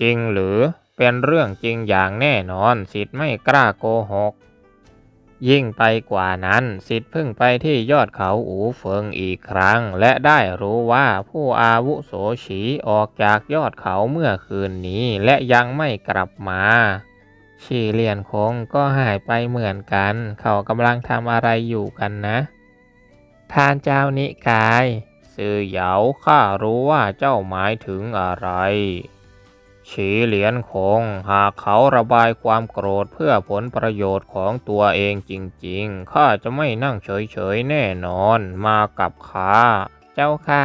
จริงหรือเป็นเรื่องจริงอย่างแน่นอนสิทธิ์ไม่กล้าโกหก ยิ่งไปกว่านั้นสิทธิ์เพิ่งไปที่ยอดเขาอูเฟิงอีกครั้ง และได้รู้ว่าผู้อาวุโสฉีออกจากยอดเขาเมื่อคืนนี้และยังไม่กลับมาฉีเหลียนคงก็หายไปเหมือนกัน เขากำลังทำอะไรอยู่กันนะท่านเจ้านิกายสื่อเหยาข้ารู้ว่าเจ้าหมายถึงอะไร ฉีเหลียนคงหากเขาระบายความโกรธเพื่อผลประโยชน์ของตัวเองจริงๆ ข้าจะไม่นั่งเฉยๆแน่นอนมากับข้าเจ้าค่ะ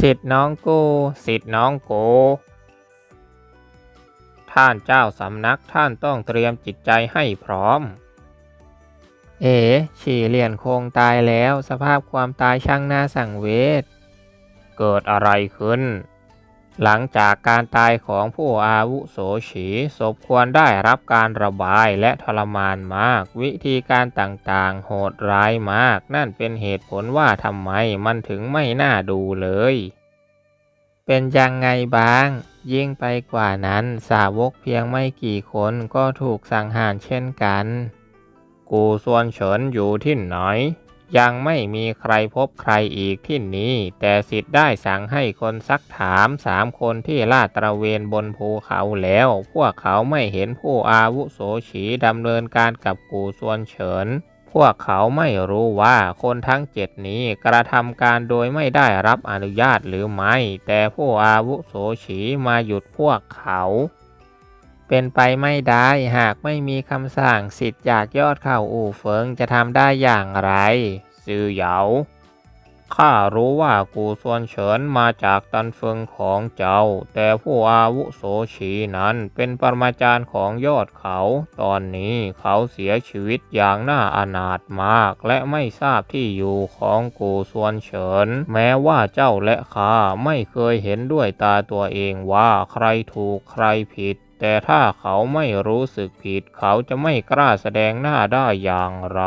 สิทธิ์น้องกูสิทธิ์น้องกูท่านเจ้าสำนักท่านต้องเตรียมจิตใจให้พร้อม เอ๋ฉีเหลียนคงตายแล้วสภาพความตายช่างน่าสังเวช เกิดอะไรขึ้น หลังจากการตายของผู้อาวุโสฉีศพควรได้รับการระบายและทรมานมาก วิธีการต่างๆ โหดร้ายมาก นั่นเป็นเหตุผลว่าทำไมมันถึงไม่น่าดูเลย เป็นยังไงบ้าง ยิ่งไปกว่านั้นสาวกเพียงไม่กี่คนก็ถูกสังหารเช่นกัน กูส่วนเฉินอยู่ที่ไหน ยังไม่มีใครพบใครอีกที่นี้ แต่สิทธิ์ได้สั่งให้คนซักถามสามคนที่ลาดตระเวนบนภูเขาแล้ว พวกเขาไม่เห็นผู้อาวุโสฉีดำเนินการกับกูส่วนเฉิน พวกเขาไม่รู้ว่าคนทั้งเจ็ดนี้กระทำการโดยไม่ได้รับอนุญาตหรือไม่ แต่ผู้อาวุโสฉีมาหยุดพวกเขา เป็นไปไม่ได้หากไม่มีคำสั่งสิทธิ์จากยอดเข่าอู่เฟิงจะทำได้อย่างไร ซือเหยาข้ารู้ว่ากูส่วนเฉินมาจากตันเฟิงของเจ้า แต่ผู้อาวุโสฉีนั้นเป็นปรมาจารย์ของยอดเขา ตอนนี้เขาเสียชีวิตอย่างน่าอนาถมาก และไม่ทราบที่อยู่ของกูส่วนเฉิน แม้ว่าเจ้าและข้าไม่เคยเห็นด้วยตาตัวเองว่าใครถูกใครผิด แต่ถ้าเขาไม่รู้สึกผิดเขาจะไม่กล้าแสดงหน้าได้อย่างไร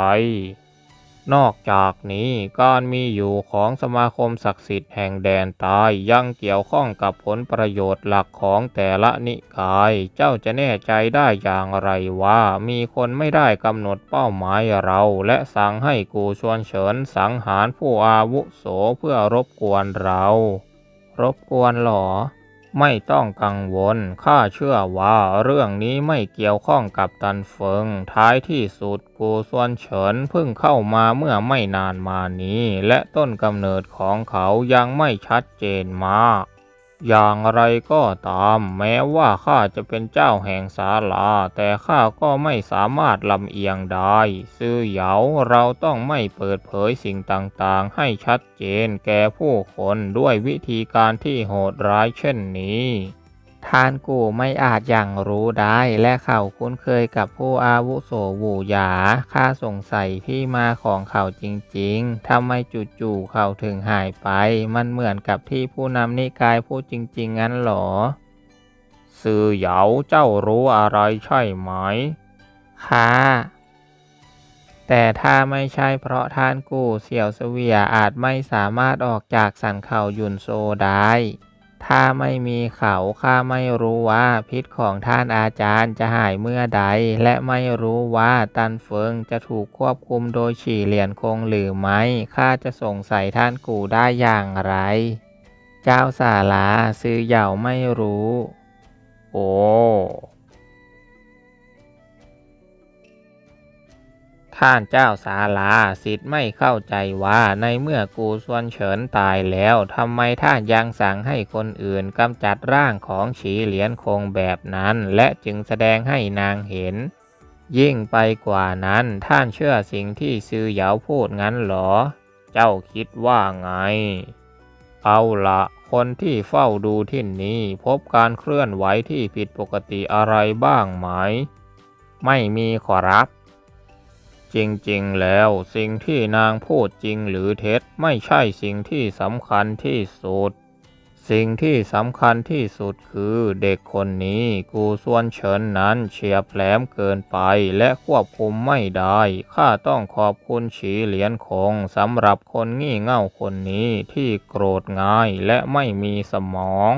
นอกจากนี้การมีอยู่ของสมาคมศักดิ์สิทธิ์แห่งแดนใต้ยังเกี่ยวข้องกับผลประโยชน์หลักของแต่ละนิกาย เจ้าจะแน่ใจได้อย่างไรว่ามีคนไม่ได้กำหนดเป้าหมายเราและสั่งให้กูชวนเฉินสังหารผู้อาวุโสเพื่อรบกวนเรา รบกวนหรอ ไม่ต้องกังวล ข้าเชื่อว่าเรื่องนี้ไม่เกี่ยวข้องกับตันเฟิง ท้ายที่สุดกูส่วนเฉินเพิ่งเข้ามาเมื่อไม่นานมานี้ และต้นกำเนิดของเขายังไม่ชัดเจนมาก อย่างไรก็ตาม แม้ว่าข้าจะเป็นเจ้าแห่งศาลา แต่ข้าก็ไม่สามารถลำเอียงได้ซื่อเหยาเราต้องไม่เปิดเผยสิ่งต่างๆ ให้ชัดเจนแก่ผู้คนด้วยวิธีการที่โหดร้ายเช่นนี้ ท่านกูไม่อาจอย่างรู้ได้และเขาคุ้นเคยกับผู้อาวุโสวูหยาข้าสงสัยที่มาของเขาจริงๆทำไมจู่ๆเขาถึงหายไป มันเหมือนกับที่ผู้นำนิกายพูดจริงๆ งั้นหรอสื่อเหยาเจ้ารู้อะไรใช่ไหมค่ะแต่ถ้าไม่ใช่เพราะท่านกูเสี่ยวเสวียอาจไม่สามารถออกจากสันเขาหยุนโซได้ ถ้าไม่มีเขาข้าไม่รู้ว่าพิษของท่านอาจารย์จะหายเมื่อใด และไม่รู้ว่าตันเฟิงจะถูกควบคุมโดยฉี่เหรียญคงหรือไม่ข้าจะสงสัยท่านกูได้อย่างไร เจ้าสาลาซื้อเหย่าไม่รู้ โอ้ ท่านเจ้าศาลาสิทธิ์ไม่เข้าใจว่าในเมื่อกูส่วนเฉินตายแล้วทำไมท่านยังสั่งให้คนอื่นกำจัดร่างของฉีเหลียนคงแบบนั้น และจึงแสดงให้นางเห็น ยิ่งไปกว่านั้นท่านเชื่อสิ่งที่ซือเหยาพูดงั้นหรอ เจ้าคิดว่าไง เอาละคนที่เฝ้าดูที่นี้พบการเคลื่อนไหวที่ผิดปกติอะไรบ้างไหม ไม่มีขอรับ จริงๆ แล้ว สิ่งที่นางพูดจริงหรือเท็จไม่ใช่สิ่งที่สำคัญที่สุด สิ่งที่สำคัญที่สุดคือเด็กคนนี้กูส่วนเฉินนั้นเฉียบแหลมเกินไปและควบคุมไม่ได้ข้าต้องขอบคุณฉีเหลียนคงสำหรับคนงี่เง่าคนนี้ที่โกรธง่ายและไม่มีสมอง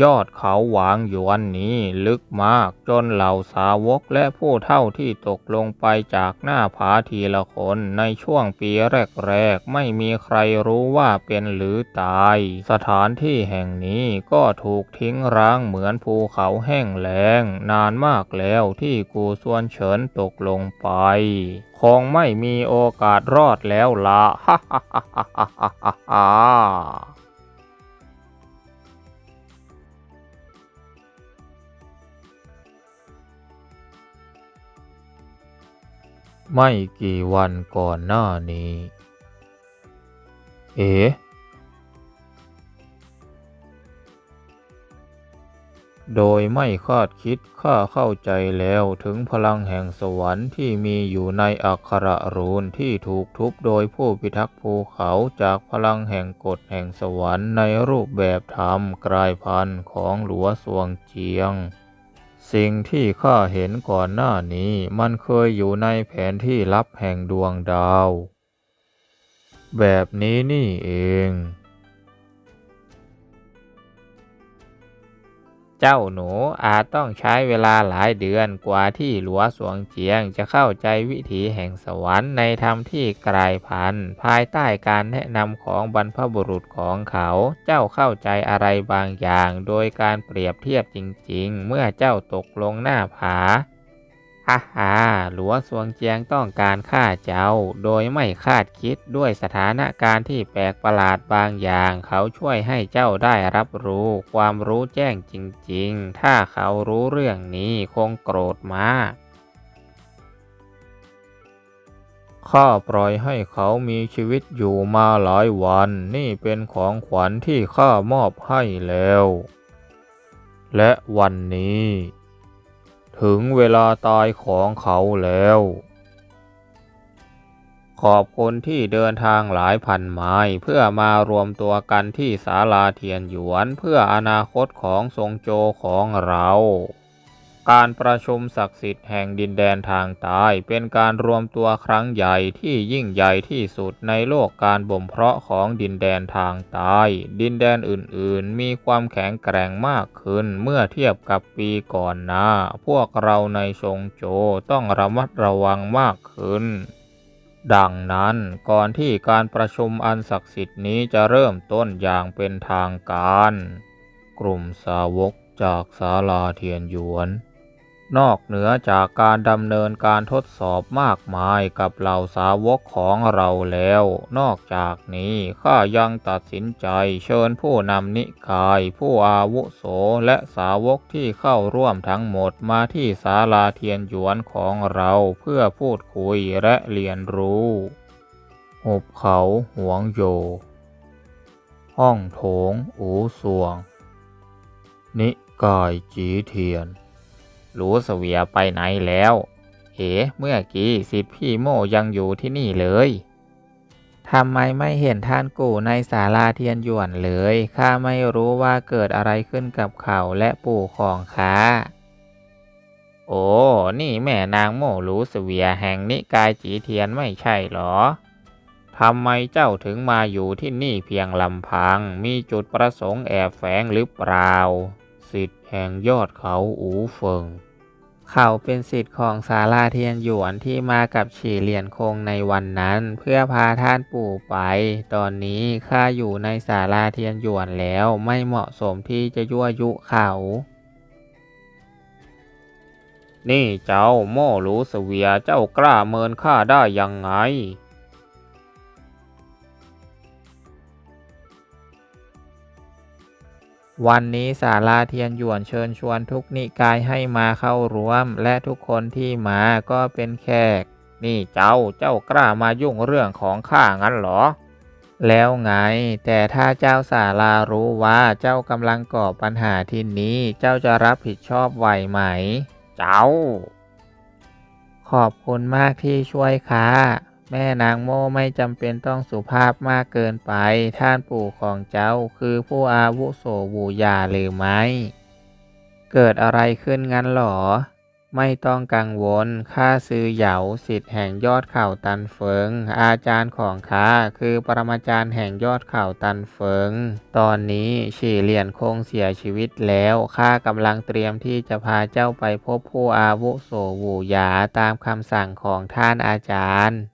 ยอดเขาหวางหยวนนี้ลึกมากจนเหล่าสาวกและผู้เท่าที่ตกลงไปจากหน้าผาทีละคนในช่วงปีแรกๆ ไม่มีใครรู้ว่าเป็นหรือตาย สถานที่แห่งนี้ก็ถูกทิ้งร้างเหมือนภูเขาแห้งแล้ง นานมากแล้วที่กูส่วนเฉินตกลงไป คงไม่มีโอกาสรอดแล้วละฮ่าฮ่าฮ่าฮ่าฮ่า ไม่กี่วันก่อนหน้านี้ เอ๋โดยไม่คาดคิดข้าเข้าใจแล้วถึงพลังแห่งสวรรค์ที่มีอยู่ในอักขระรูนที่ถูกทุบโดยผู้พิทักษ์ภูเขาจากพลังแห่งกฎแห่งสวรรค์ในรูปแบบธรรมกลายพันธุ์ของหลัวสวงเจียง สิ่งที่ข้าเห็นก่อนหน้านี้มันเคยอยู่ในแผนที่ลับแห่งดวงดาว แบบนี้นี่เอง เจ้าหนูอาจต้องใช้เวลาหลายเดือนกว่าที่หลัวสวงเจียงจะเข้าใจวิถีแห่งสวรรค์ในธรรมที่กลายพันธุ์ภายใต้การแนะนำของบรรพบุรุษของเขา เจ้าเข้าใจอะไรบางอย่าง โดยการเปรียบเทียบจริง ๆ เมื่อเจ้าตกลงหน้าผา ฮ่าฮ่าหลัวสวงเจียงต้องการฆ่าเจ้า โดยไม่คาดคิดด้วยสถานการณ์ที่แปลกประหลาดบางอย่าง เขาช่วยให้เจ้าได้รับรู้ ความรู้แจ้งจริง ๆ ถ้าเขารู้เรื่องนี้คงโกรธมากข้าปล่อยให้เขามีชีวิตอยู่มาหลายวัน นี่เป็นของขวัญที่ข้ามอบให้แล้ว และวันนี้ ถึงเวลาตายของเขาแล้ว ขอบคนที่เดินทางหลายพันไม้เพื่อมารวมตัวกันที่ศาลาเทียนหยวนเพื่ออนาคตของทรงโจของเรา การประชุมศักดิ์สิทธิ์แห่งดินแดนทางใต้เป็นการรวมตัวครั้งใหญ่ที่ยิ่งใหญ่ที่สุดในโลกการบ่มเพาะของดินแดนทางใต้ดินแดนอื่นๆ มีความแข็งแกร่งมากขึ้นเมื่อเทียบกับปีก่อนหน้า พวกเราในชงโจต้องระมัดระวังมากขึ้นดังนั้นก่อนที่การประชุมอันศักดิ์สิทธิ์นี้จะเริ่มต้นอย่างเป็นทางการ กลุ่มสาวกจากศาลาเทียนหยวน นอกเหนือจากการดำเนินการทดสอบมากมายกับเหล่าสาวกของเราแล้ว นอกจากนี้ข้ายังตัดสินใจเชิญผู้นำนิกาย ผู้อาวุโสและสาวกที่เข้าร่วมทั้งหมดมาที่ศาลาเทียนหยวนของเราเพื่อพูดคุยและเรียนรู้หุบเขาหวงโย ห้องโถงอูสวง นิกายจีเทียน รู้เสวียไปไหนแล้ว เอ๋เมื่อกี้สิพี่โมยังอยู่ที่นี่เลยทำไมไม่เห็นท่านกู่ในศาลาเทียนหยวนเลย ข้าไม่รู้ว่าเกิดอะไรขึ้นกับเขาและปู่ของข้า โอ้ นี่แม่นางโมรู้เสวียแห่งนิกายจีเทียนไม่ใช่หรอ ทำไมเจ้าถึงมาอยู่ที่นี่เพียงลำพัง มีจุดประสงค์แอบแฝงหรือเปล่า สิทธิ์แห่งยอดเขาอูเฟิง เขาเป็นสิทธิ์ของศาลาเทียนหยวนที่มากับฉีเหลียนคงในวันนั้น เพื่อพาท่านปู่ไป ตอนนี้ข้าอยู่ในศาลาเทียนหยวนแล้วไม่เหมาะสมที่จะยั่วยุเขา นี่เจ้าโม่รู้เสวียเจ้ากล้าเมินข้าได้ยังไง วันนี้ศาลาเทียนหยวนเชิญชวนทุกนิกายให้มาเข้าร่วม และทุกคนที่มาก็เป็นแขก นี่เจ้าเจ้ากล้ามายุ่งเรื่องของข้างั้นหรอ แล้วไง แต่ถ้าเจ้าศาลารู้ว่าเจ้ากำลังก่อปัญหาที่นี้ เจ้าจะรับผิดชอบไหวไหม เจ้า ขอบคุณมากที่ช่วยค่ะ แม่นางโมไม่จำเป็นต้องสุภาพมากเกินไป ท่านปู่ของเจ้าคือผู้อาวุโสบูยาหรือไม่ เกิดอะไรขึ้นงั้นหรอ ไม่ต้องกังวล ข้าซื้อเหยาสิทธิ์แห่งยอดเข่าตันเฟิง อาจารย์ของข้าคือปรมาจารย์แห่งยอดเข่าตันเฟิง ตอนนี้ฉีเหลียนคงเสียชีวิตแล้ว ข้ากำลังเตรียมที่จะพาเจ้าไปพบผู้อาวุโสหวูยาตามคำสั่งของท่านอาจารย์